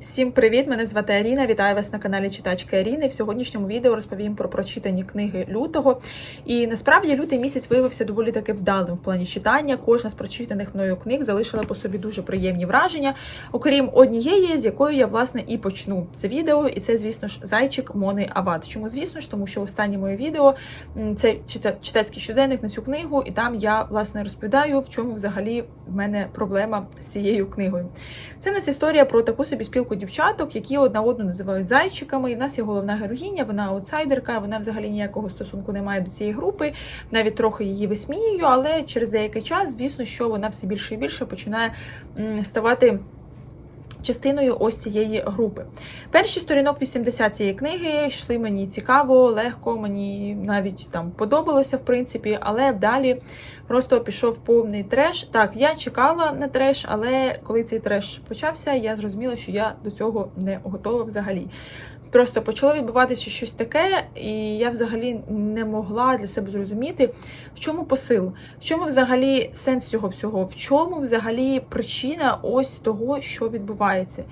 Всім привіт! Мене звати Аріна. Вітаю вас на каналі Читачки Аріни. В сьогоднішньому відео розповім про прочитані книги лютого. І насправді лютий місяць виявився доволі таки вдалим в плані читання. Кожна з прочитаних мною книг залишила по собі дуже приємні враження, окрім однієї, з якої я власне і почну це відео. І це, звісно ж, зайчик Мони Абат. Чому звісно ж, тому що останнє моє відео це чита- читацький щоденник на цю книгу, і там я власне розповідаю, в чому взагалі в мене проблема з цією книгою. Це в нас історія про таку собі спілку дівчаток, які одна одну називають зайчиками. І в нас є головна героїня, вона аутсайдерка, вона взагалі ніякого стосунку не має до цієї групи, навіть трохи її висміюю, але через деякий час, звісно, що вона все більше і більше починає ставати. Частиною ось цієї групи. Перші сторінок 80 цієї книги йшли мені цікаво, легко, мені навіть там подобалося, в принципі, але далі просто пішов повний треш. Так, я чекала на треш, але коли цей треш почався, я зрозуміла, що я до цього не готова взагалі. Просто почало відбуватися щось таке, і я взагалі не могла для себе зрозуміти, в чому посил, в чому взагалі сенс цього всього, в чому взагалі причина ось того, що відбувається.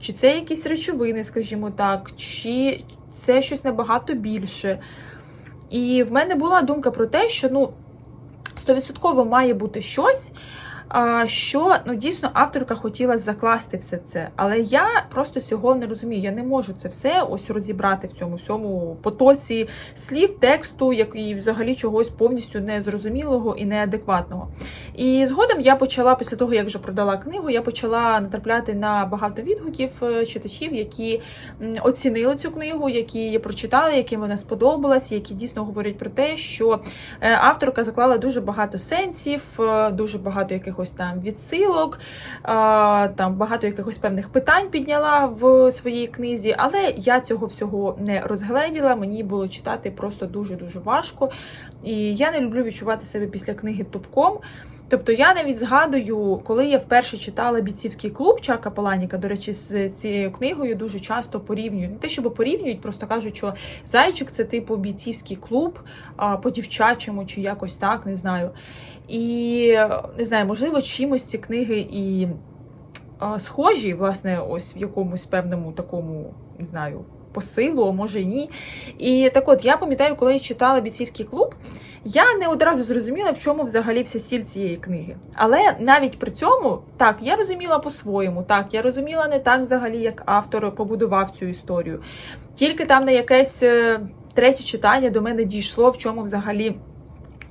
Чи це якісь речовини, скажімо так, чи це щось набагато більше. І в мене була думка про те, що ну, стовідсотково має бути щось, що ну, дійсно авторка хотіла закласти все це. Але я просто цього не розумію. Я не можу це все ось розібрати в цьому всьому потоці слів, тексту, як і взагалі чогось повністю незрозумілого і неадекватного. І згодом я почала, після того, як вже продала книгу, я почала натрапляти на багато відгуків е, читачів, які оцінили цю книгу, які її прочитали, яким вона сподобалась, які дійсно говорять про те, що е, авторка заклала дуже багато сенсів, е, дуже багато якихось там відсилок, там багато якихось певних питань підняла в своїй книзі, але я цього всього не розгледіла. Мені було читати просто дуже дуже важко. І я не люблю відчувати себе після книги тупком. Тобто я навіть згадую, коли я вперше читала бійцівський клуб Чака Паланіка, до речі, з цією книгою дуже часто порівнюють. Не те, щоб порівнюють, просто кажуть, що зайчик це типу бійцівський клуб по дівчачому чи якось так, не знаю. І не знаю, можливо, чимось ці книги і а, схожі, власне, ось в якомусь певному такому, не знаю, посилу, а може і ні. І так от, я пам'ятаю, коли я читала бійцівський клуб, я не одразу зрозуміла, в чому взагалі вся сіль цієї книги. Але навіть при цьому, так, я розуміла по-своєму, так, я розуміла не так взагалі, як автор побудував цю історію. Тільки там на якесь е, третє читання до мене дійшло, в чому взагалі.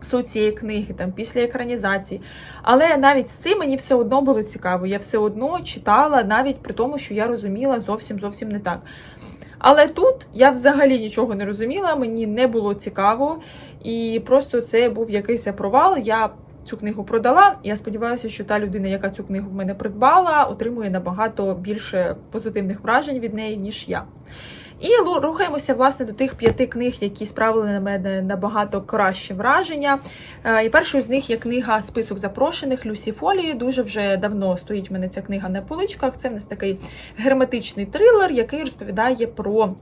Суть цієї книги, там після екранізації. Але навіть з цим мені все одно було цікаво. Я все одно читала, навіть при тому, що я розуміла зовсім зовсім не так. Але тут я взагалі нічого не розуміла, мені не було цікаво, і просто це був якийсь провал. Я цю книгу продала. Я сподіваюся, що та людина, яка цю книгу в мене придбала, отримує набагато більше позитивних вражень від неї, ніж я. І рухаємося власне до тих п'яти книг, які справили на мене набагато краще враження. Е, І першою з них є книга Список запрошених Люсі Фолії. Дуже вже давно стоїть в мене ця книга на поличках. Це в нас такий герметичний трилер, який розповідає про.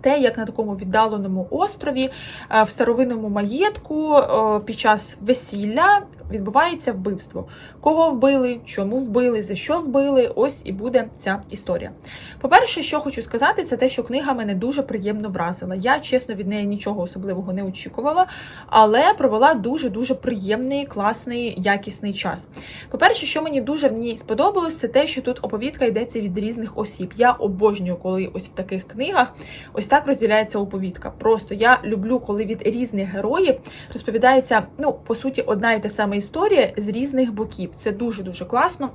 Те, як на такому віддаленому острові е, в старовинному маєтку е, під час весілля відбувається вбивство. Кого вбили, чому вбили, за що вбили, ось і буде ця історія. По-перше, що хочу сказати, це те, що книга мене дуже приємно вразила. Я, чесно, від неї нічого особливого не очікувала, але провела дуже-дуже приємний, класний, якісний час. По-перше, що мені дуже в ній сподобалось, це те, що тут оповідка йдеться від різних осіб. Я обожнюю, коли ось в таких книгах ось так розділяється оповідка. Просто я люблю, коли від різних героїв розповідається, ну, по суті, одна і та сама історія з різних боків. Це дуже-дуже класно.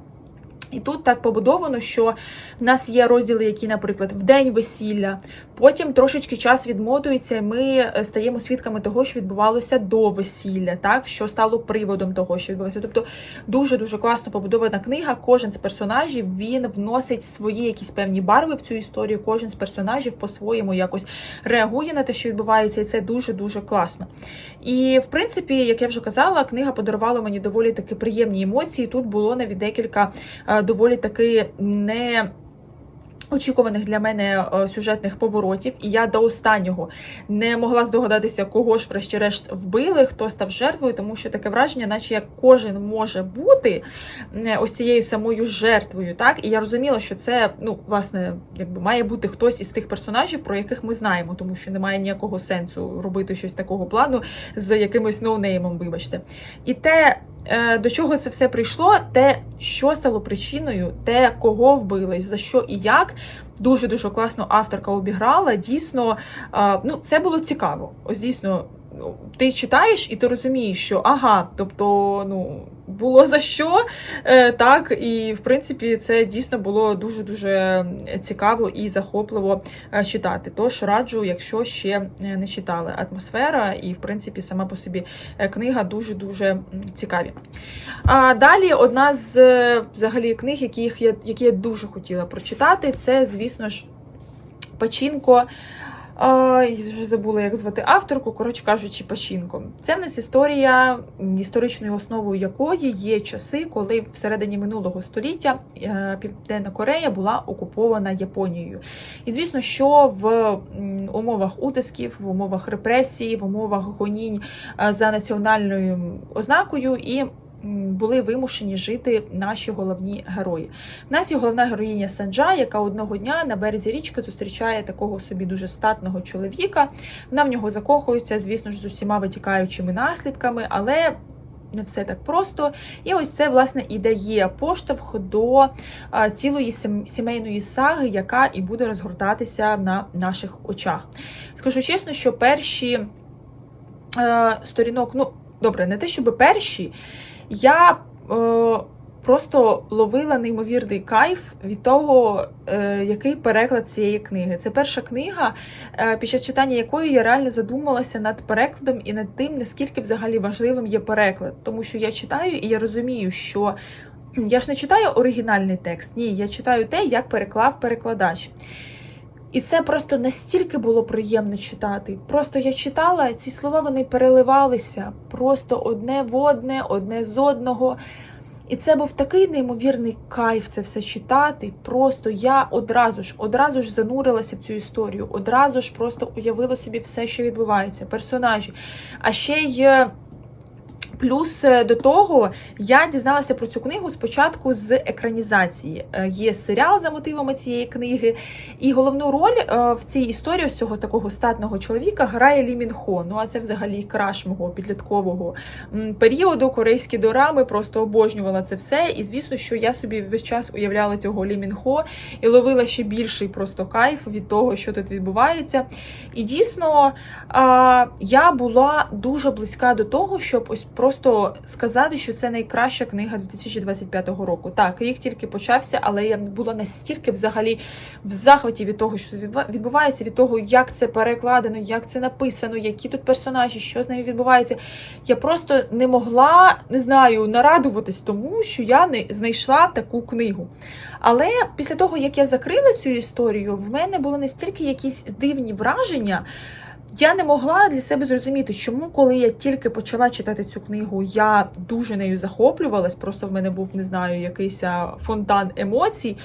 І тут так побудовано, що в нас є розділи, які, наприклад, в день весілля, потім трошечки час відмотується, і ми е, стаємо свідками того, що відбувалося до весілля, так що стало приводом того, що відбувалося. Тобто дуже дуже класно побудована книга. Кожен з персонажів він вносить свої якісь певні барви в цю історію. Кожен з персонажів по-своєму якось реагує на те, що відбувається, і це дуже дуже класно. І в принципі, як я вже казала, книга подарувала мені доволі таки приємні емоції. Тут було навіть декілька е, доволі таки не. Очікуваних для мене е, сюжетних поворотів, і я до останнього не могла здогадатися, кого ж, врешті-решт, вбили, хто став жертвою, тому що таке враження, наче як кожен може бути е, ось цією самою жертвою. Так, і я розуміла, що це ну власне якби має бути хтось із тих персонажів, про яких ми знаємо, тому що немає ніякого сенсу робити щось такого плану з якимось ноунеймом, вибачте. І те. Е, До чого це все прийшло? Те, що стало причиною, те, кого вбили, за що і як, дуже дуже класно авторка обіграла. Дійсно, ну це було цікаво. Ось дійсно, ти читаєш і ти розумієш, що ага, тобто, ну було за що, е, так, і в принципі це дійсно було дуже дуже цікаво і захопливо е, читати. Тож раджу, якщо ще е, не читали атмосфера, і в принципі сама по собі книга дуже дуже цікаві. А далі одна з взагалі книг, яких я, які я дуже хотіла прочитати, це, звісно ж, Пачінко. Я вже забула, як звати авторку, коротше кажучи, Пачінко. Це в нас історія, історичною основою якої є часи, коли всередині минулого століття е, Південна Корея була окупована Японією. І звісно, що в умовах утисків, в умовах репресій, в умовах гонінь е, за національною ознакою і були вимушені жити наші головні герої. В нас є головна героїня Санджа, яка одного дня на березі річки зустрічає такого собі дуже статного чоловіка. Вона в нього закохується, звісно ж, з усіма витікаючими наслідками, але. Не все так просто, і ось це власне і дає поштовх до цілої сімейної саги, яка і буде розгортатися на наших очах. Скажу чесно, що перші е, сторінок, ну добре, не те, щоб перші, я е, просто ловила неймовірний кайф від того, е, який переклад цієї книги. Це перша книга, е, під час читання якої я реально задумалася над перекладом і над тим, наскільки взагалі важливим є переклад. Тому що я читаю і я розумію, що я ж не читаю оригінальний текст, ні, я читаю те, як переклав перекладач. І це просто настільки було приємно читати. Просто я читала, ці слова вони переливалися просто одне в одне, одне з одного. І це був такий неймовірний кайф це все читати. Просто я одразу ж, одразу ж занурилася в цю історію, одразу ж просто уявила собі все, що відбувається, персонажі. А ще й. Плюс е, до того я дізналася про цю книгу спочатку з екранізації. Е, Є серіал за мотивами цієї книги, і головну роль е, в цій історії ось цього такого статного чоловіка грає Лі Мін. Ну а це взагалі краш мого підліткового періоду. Корейські дорами просто обожнювала це все. І звісно, що я собі весь час уявляла цього Лі Мін і ловила ще більший просто кайф від того, що тут відбувається. І дійсно я була дуже близька до того, щоб ось просто сказати, що це найкраща книга 2025 року. Так, рік тільки почався, але я була настільки взагалі в захваті від того, що відбува- відбувається, від того, як це перекладено, як це написано, які тут персонажі, що з ними відбувається. Я просто не могла, не знаю, нарадуватись тому, що я не знайшла таку книгу. Але після того, як я закрила цю історію, в мене були настільки якісь дивні враження. Я не могла для себе зрозуміти, чому, коли я тільки почала читати цю книгу, я дуже нею захоплювалась, просто в мене був, не знаю, якийсь фонтан емоцій.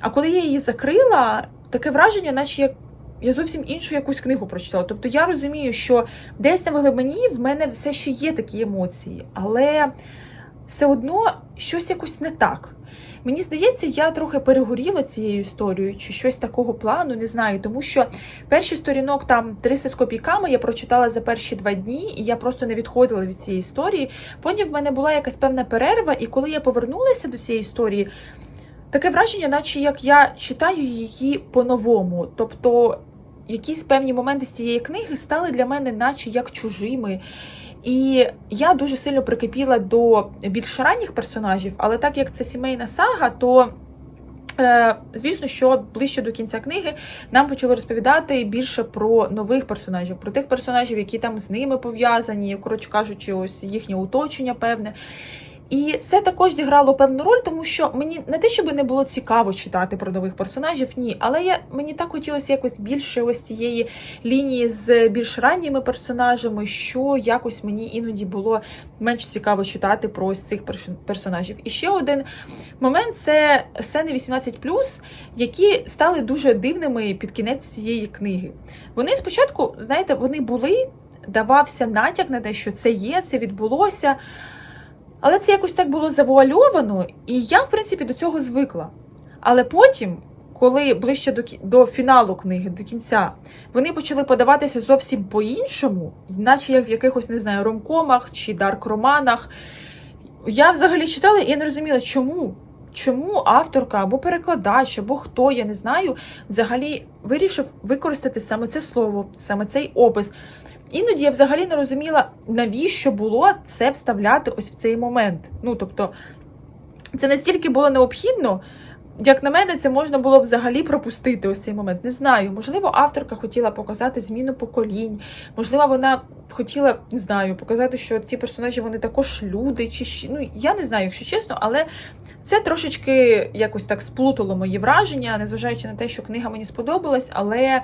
А коли я її закрила, таке враження, наче як я зовсім іншу якусь книгу прочитала. Тобто я розумію, що десь в глибині в мене все ще є такі емоції, але все одно щось якось не так. Мені здається, я трохи перегоріла цією історією, чи щось такого плану, не знаю, тому що перший сторінок там 300 з копійками я прочитала за перші два дні, і я просто не відходила від цієї історії. Потім в мене була якась певна перерва, і коли я повернулася до цієї історії, таке враження, наче як я читаю її по-новому. Тобто якісь певні моменти з цієї книги стали для мене, наче як чужими. І я дуже сильно прикипіла до більш ранніх персонажів, але так як це сімейна сага, то е, звісно, що ближче до кінця книги нам почали розповідати більше про нових персонажів, про тих персонажів, які там з ними пов'язані, коротше кажучи, ось їхнє оточення певне. І це також зіграло певну роль, тому що мені не те, щоб не було цікаво читати про нових персонажів, ні, але я мені так хотілося якось більше ось цієї лінії з більш ранніми персонажами, що якось мені іноді було менш цікаво читати про ось цих персонажів. І ще один момент це сцени 18+, які стали дуже дивними під кінець цієї книги. Вони спочатку, знаєте, вони були, давався натяк на те, що це є, це відбулося. Але це якось так було завуальовано, і я, в принципі, до цього звикла. Але потім, коли ближче до, до фіналу книги, до кінця, вони почали подаватися зовсім по-іншому, наче як в якихось, не знаю, ромкомах чи дарк-романах. Я взагалі читала і я не розуміла, чому. Чому авторка або перекладач, або хто, я не знаю, взагалі вирішив використати саме це слово, саме цей опис. Іноді я взагалі не розуміла, навіщо було це вставляти ось в цей момент. Ну, тобто, це настільки було необхідно, як на мене, це можна було взагалі пропустити ось цей момент. Не знаю. Можливо, авторка хотіла показати зміну поколінь. Можливо, вона хотіла, не знаю, показати, що ці персонажі вони також люди, чи ну я не знаю, якщо чесно, але це трошечки якось так сплутало мої враження, незважаючи на те, що книга мені сподобалась, але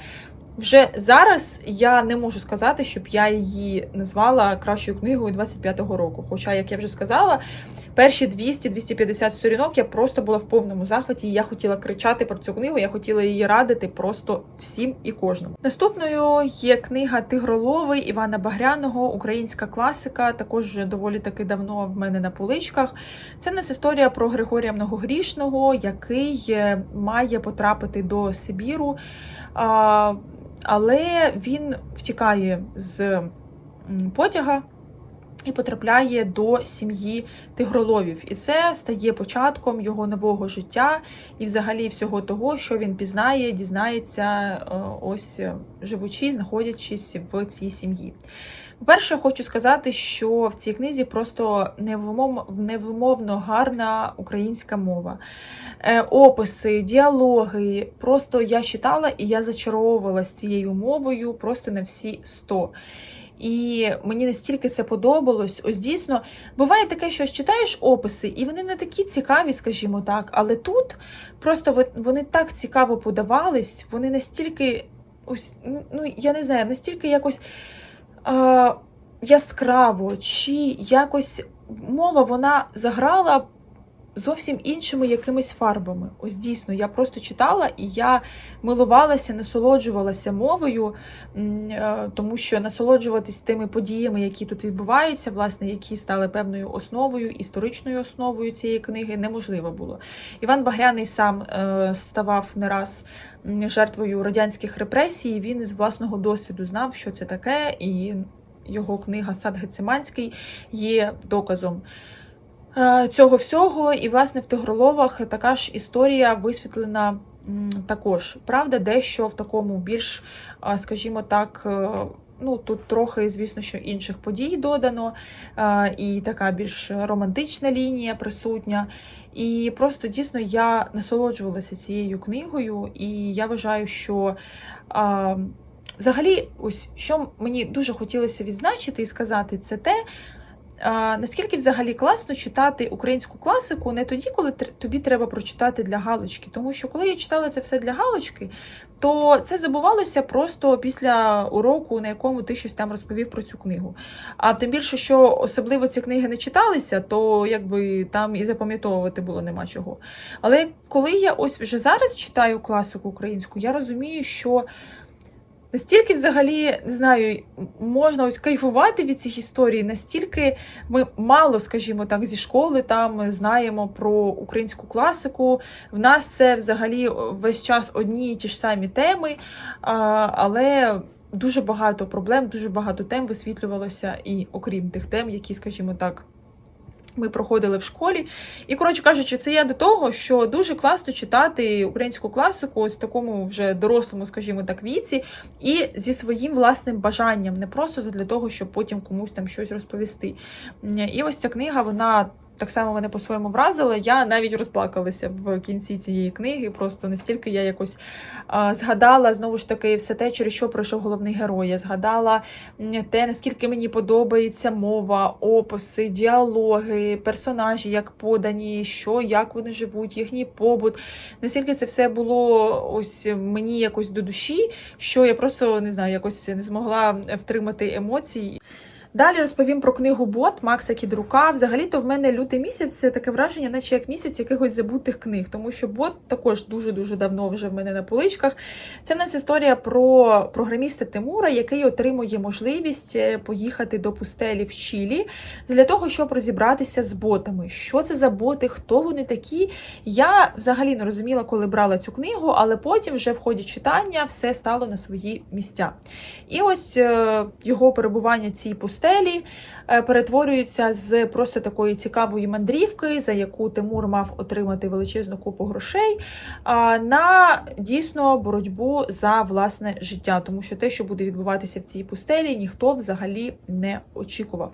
вже зараз я не можу сказати, щоб я її назвала кращою книгою 25-го року. Хоча, як я вже сказала, перші 200-250 сторінок я просто була в повному захваті. і Я хотіла кричати про цю книгу, я хотіла її радити просто всім і кожному. Наступною є книга Тигроловий Івана Багряного, українська класика. Також доволі таки давно в мене на поличках. Це нас історія про Григорія Многогрішного, який е, має потрапити до Сибіру. Але він втікає з потяга і потрапляє до сім'ї тигроловів. І це стає початком його нового життя і взагалі всього того, що він пізнає, дізнається, е, ось е, живучи, знаходячись в цій сім'ї. По-перше, хочу сказати, що в цій книзі просто невимовно, гарна українська мова. Е, описи, діалоги. Просто я читала і я зачаровувалася цією мовою просто на всі 100. І мені настільки це подобалось. Ось дійсно, буває таке, що читаєш описи, і вони не такі цікаві, скажімо так. Але тут просто вони так цікаво подавались, вони настільки, ось, ну ну, я не знаю, настільки якось е, яскраво, чи якось мова вона заграла зовсім іншими якимись фарбами. Ось дійсно, я просто читала і я милувалася, насолоджувалася мовою, е, тому що насолоджуватись тими подіями, які тут відбуваються, власне, які стали певною основою, історичною основою цієї книги, неможливо було. Іван Багряний сам е, ставав не раз жертвою радянських репресій. Він із власного досвіду знав, що це таке, і його книга Сад Гециманський є доказом цього всього. І, власне, в Тигроловах така ж історія висвітлена також. Правда, дещо в такому більш, скажімо так, е, ну тут трохи, звісно, що інших подій додано, е, і така більш романтична лінія присутня. І просто дійсно я насолоджувалася цією книгою, і я вважаю, що. Взагалі, ось що мені дуже хотілося відзначити і сказати, це те, наскільки взагалі класно читати українську класику не тоді, коли тобі треба прочитати для галочки. Тому що коли я читала це все для галочки, то це забувалося просто після уроку, на якому ти щось там розповів про цю книгу. А тим більше, що особливо ці книги не читалися, то якби там і запам'ятовувати було нема чого. Але коли я ось вже зараз читаю класику українську, я розумію, що. Настільки взагалі не знаю, можна ось кайфувати від цих історій, настільки ми мало, скажімо так, зі школи там знаємо про українську класику. В нас це взагалі весь час одні і ті ж самі теми, але дуже багато проблем, дуже багато тем висвітлювалося, і окрім тих тем, які, скажімо так. Ми проходили в школі, і коротше кажучи, це я до того, що дуже класно читати українську класику ось в такому вже дорослому, скажімо так, віці, і зі своїм власним бажанням, не просто для того, щоб потім комусь там щось розповісти. І ось ця книга, вона так само мене по-своєму вразили. Я навіть розплакалася в кінці цієї книги. Просто настільки я якось а, згадала знову ж таки все те, через що пройшов головний герой. Я згадала те, наскільки мені подобається мова, описи, діалоги, персонажі, як подані, що, як вони живуть, їхній побут. Наскільки це все було ось мені якось до душі, що я просто не знаю, якось не змогла втримати емоцій. Далі розповім про книгу Бот Макса Кідрука. Взагалі-то в мене лютий місяць це таке враження, наче як місяць якихось забутих книг, тому що бот також дуже-дуже давно вже в мене на поличках. Це в нас історія про програміста Тимура, який отримує можливість е, поїхати до пустелі в Чилі для того, щоб розібратися з ботами. Що це за боти, хто вони такі. Я взагалі не розуміла, коли брала цю книгу, але потім, вже в ході читання, все стало на свої місця. І ось е, його перебування цій пустелі е, перетворюються з просто такої цікавої мандрівки, за яку Тимур мав отримати величезну купу грошей, на дійсно боротьбу за власне життя, тому що те, що буде відбуватися в цій пустелі, ніхто взагалі не очікував.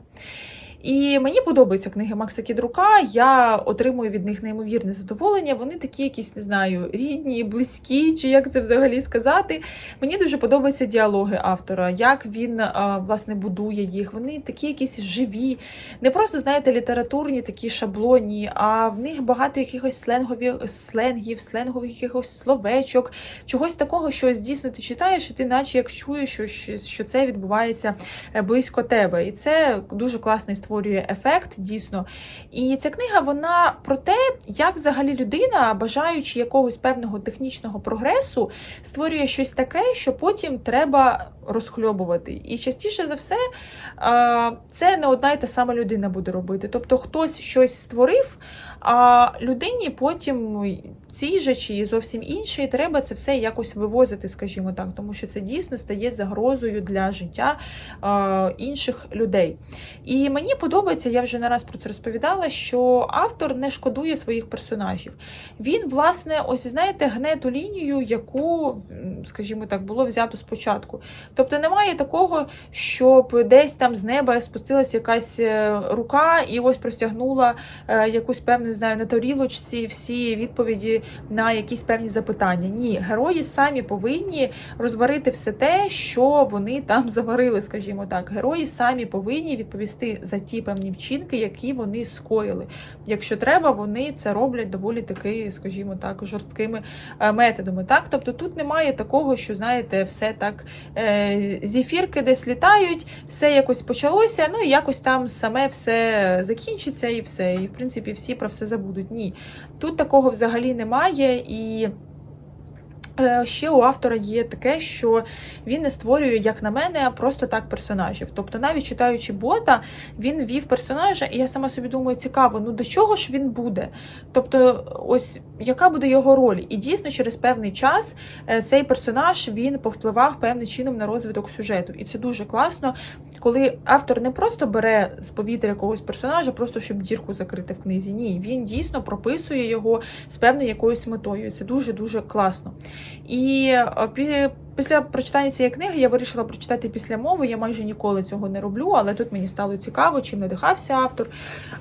І мені подобаються книги Макса Кідрука. Я отримую від них неймовірне задоволення. Вони такі, якісь не знаю, рідні, близькі, чи як це взагалі сказати. Мені дуже подобаються діалоги автора, як він власне будує їх. Вони такі якісь живі, не просто знаєте, літературні, такі шаблонні, а в них багато якихось сленгових сленгів, сленгових якихось словечок, чогось такого, що дійсно ти читаєш, і ти, наче як чуєш, що, що, що це відбувається е, близько тебе. І це дуже класний створює ефект, дійсно. І ця книга вона про те, як взагалі людина, бажаючи якогось певного технічного прогресу, створює щось таке, що потім треба розхльобувати. І частіше за все, це не одна й та сама людина буде робити. Тобто хтось щось створив, а людині потім цій же чи зовсім іншій треба це все якось вивозити, скажімо так, тому що це дійсно стає загрозою для життя а, інших людей. І мені подобається, я вже не раз про це розповідала, що автор не шкодує своїх персонажів. Він, власне, ось знаєте, гне ту лінію, яку, скажімо так, було взято спочатку. Тобто немає такого, щоб десь там з неба спустилася якась е, рука і ось простягнула е, якусь певну, не знаю, на тарілочці всі відповіді на якісь певні запитання. Ні, герої самі повинні розварити все те, що вони там заварили, скажімо так. Герої самі повинні відповісти за ті певні вчинки, які вони скоїли. Якщо треба, вони це роблять доволі таки, скажімо так, жорсткими е, методами. Так, тобто тут немає такого, що знаєте, все так е, зефірки десь літають, все якось почалося, ну і якось там саме все закінчиться, і все. І в принципі всі про все забудуть. Ні, тут такого взагалі немає і. Е, Ще у автора є таке, що він не створює, як на мене, просто так персонажів. Тобто, навіть читаючи бота, він вів персонажа, і я сама собі думаю, цікаво, ну до чого ж він буде? Тобто, ось яка буде його роль? І дійсно, через певний час е, цей персонаж він повпливав певним чином на розвиток сюжету. І це дуже класно, коли автор не просто бере з повітря якогось персонажа, просто щоб дірку закрити в книзі. Ні, він дійсно прописує його з певною якоюсь метою. Це дуже дуже класно. І е, після прочитання цієї книги я вирішила прочитати після мови. Я майже ніколи цього не роблю, але тут мені стало цікаво, чим надихався автор.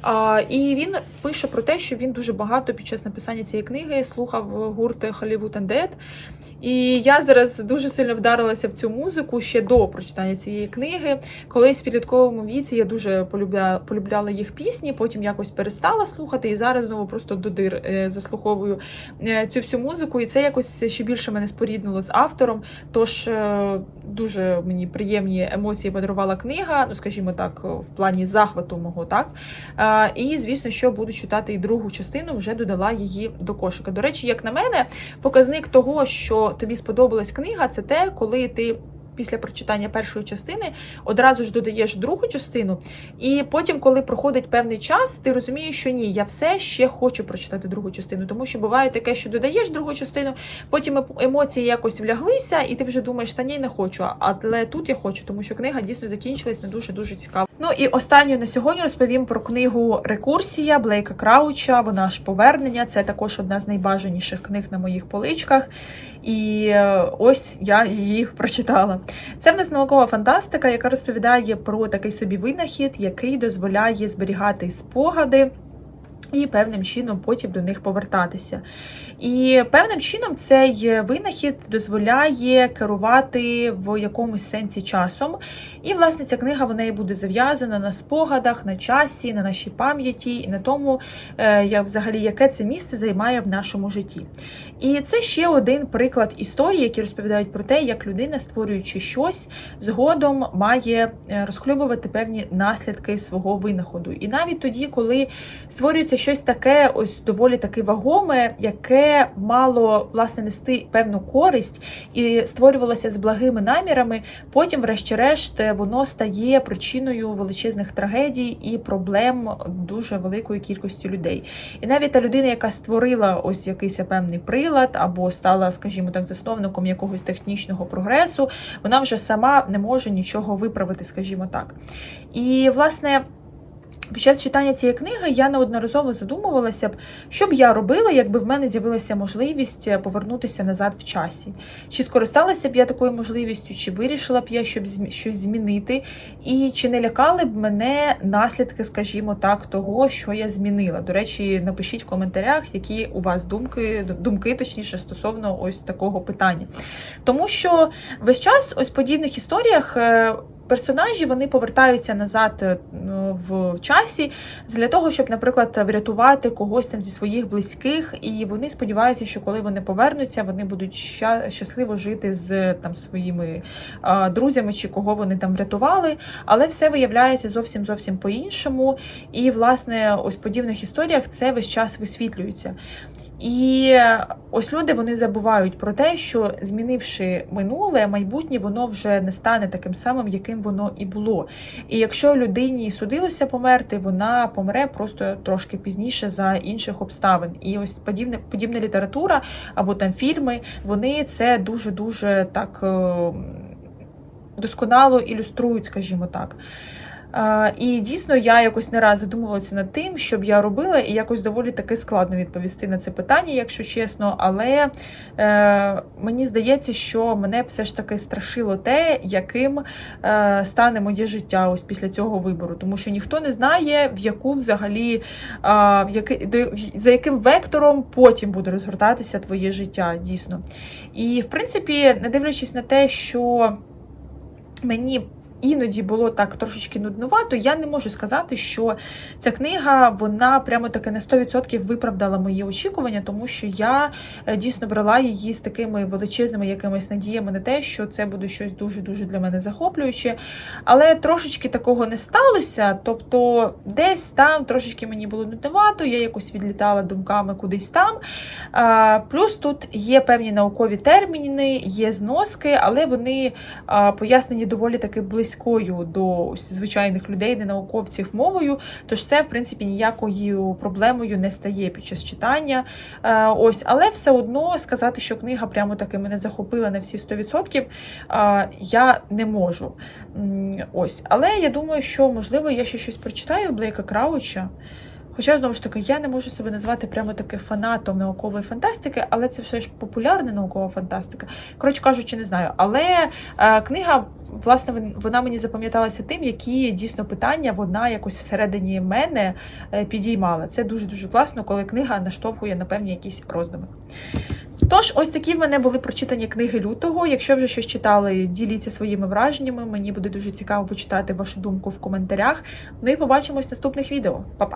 А, і він пише про те, що він дуже багато під час написання цієї книги слухав гурт Hollywood and Dead. І я зараз дуже сильно вдарилася в цю музику ще до прочитання цієї книги. Колись в підлітковому віці я дуже полюбляла, полюбляла їх пісні, потім якось перестала слухати, і зараз знову просто до дир е, заслуховую е, цю всю музику. І це якось ще більше мене споріднило з автором. Тож е, дуже мені приємні емоції подарувала книга, ну скажімо так, в плані захвату мого, так. Е, І звісно, що буду читати і другу частину, вже додала її до кошика. До речі, як на мене, показник того, що тобі сподобалась книга, це те, коли ти. Після прочитання першої частини одразу ж додаєш другу частину, і потім, коли проходить певний час, ти розумієш, що ні, я все ще хочу прочитати другу частину, тому що буває таке, що додаєш другу частину, потім ем- емоції якось вляглися, і ти вже думаєш, та ні, не хочу. Але тут я хочу, тому що книга дійсно закінчилась не дуже дуже цікаво. Ну і останню на сьогодні розповім про книгу Рекурсія Блейка Крауча. Вона ж повернення. Це також одна з найбажаніших книг на моїх поличках. І е, ось я її прочитала. Це в нас наукова фантастика, яка розповідає про такий собі винахід, який дозволяє зберігати спогади. І певним чином потім до них повертатися. І певним чином цей винахід дозволяє керувати в якомусь сенсі часом. І, власне, ця книга вона і буде зав'язана на спогадах, на часі, на нашій пам'яті і на тому, е, як взагалі яке це місце займає в нашому житті. І це ще один приклад історії, які розповідають про те, як людина, створюючи щось, згодом має е, розхлюбувати певні наслідки свого винаходу. І навіть тоді, коли створюється щось таке, ось доволі таки вагоме, яке мало власне нести певну користь і створювалося з благими намірами, потім, врешті-решт, воно стає причиною величезних трагедій і проблем дуже великої кількості людей. І навіть та людина, яка створила ось якийсь певний прилад, або стала, скажімо так, засновником якогось технічного прогресу, вона вже сама не може нічого виправити, скажімо так. І власне. Під час читання цієї книги я неодноразово задумувалася б, що б я робила, якби в мене з'явилася можливість е, повернутися назад в часі. Чи скористалася б я такою можливістю, чи вирішила б я, щоб щось змінити, і чи не лякали б мене наслідки, скажімо так, того, що я змінила. До речі, напишіть в коментарях, які у вас думки, думки точніше, стосовно ось такого питання. Тому що весь час ось подібних історіях. Персонажі вони повертаються назад е, ну, в часі для того, щоб, наприклад, врятувати когось там зі своїх близьких, і вони сподіваються, що коли вони повернуться, вони будуть щасливо жити з там своїми друзями чи кого вони там врятували. Але все виявляється зовсім зовсім по-іншому. І, власне, ось подібних історіях це весь час висвітлюється. І ось люди вони забувають про те, що змінивши минуле, майбутнє воно вже не стане таким самим, яким воно і було. І якщо людині судилося померти, вона помре просто трошки пізніше за інших обставин. І ось подібне подібна література або там фільми, вони це дуже дуже так е, досконало ілюструють, скажімо так. І дійсно я якось не раз задумувалася над тим, що б я робила, і якось доволі таки складно відповісти на це питання, якщо чесно. Але е, мені здається, що мене все ж таки страшило те, яким е, стане моє життя ось після цього вибору, тому що ніхто не знає, в яку взагалі в яки, до, за яким вектором потім буде розгортатися твоє життя, дійсно. І в принципі, не дивлячись на те, що мені іноді було так трошечки нуднувато, я не можу сказати, що ця книга вона прямо таки на 100% виправдала мої очікування, тому що я е, дійсно брала її з такими величезними якимись надіями на те, що це буде щось дуже дуже для мене захоплююче. Але трошечки такого не сталося. Тобто, десь там трошечки мені було нудновато, я якось відлітала думками кудись там. Плюс тут є певні наукові терміни, є зноски, але вони пояснені доволі таки близькою до звичайних людей, не науковців мовою. Тож це, в принципі, ніякою проблемою не стає під час читання. Е, Ось, але все одно сказати, що книга прямо таки мене захопила на всі 100%, а, я не можу. Ось, але я думаю, що можливо я ще щось прочитаю Блейка Крауча. Хоча, знову ж таки, я не можу себе назвати прямо таки фанатом наукової фантастики, але це все ж популярна наукова фантастика. Коротше кажучи, не знаю. Але е, книга, власне, вона мені запам'яталася тим, які дійсно питання вона якось всередині мене е, підіймала. Це дуже-дуже класно, коли книга наштовхує на певні якісь роздуми. Тож, ось такі в мене були прочитані книги лютого. Якщо вже щось читали, діліться своїми враженнями. Мені буде дуже цікаво почитати вашу думку в коментарях. Ну і побачимось в наступних відео. Па-па!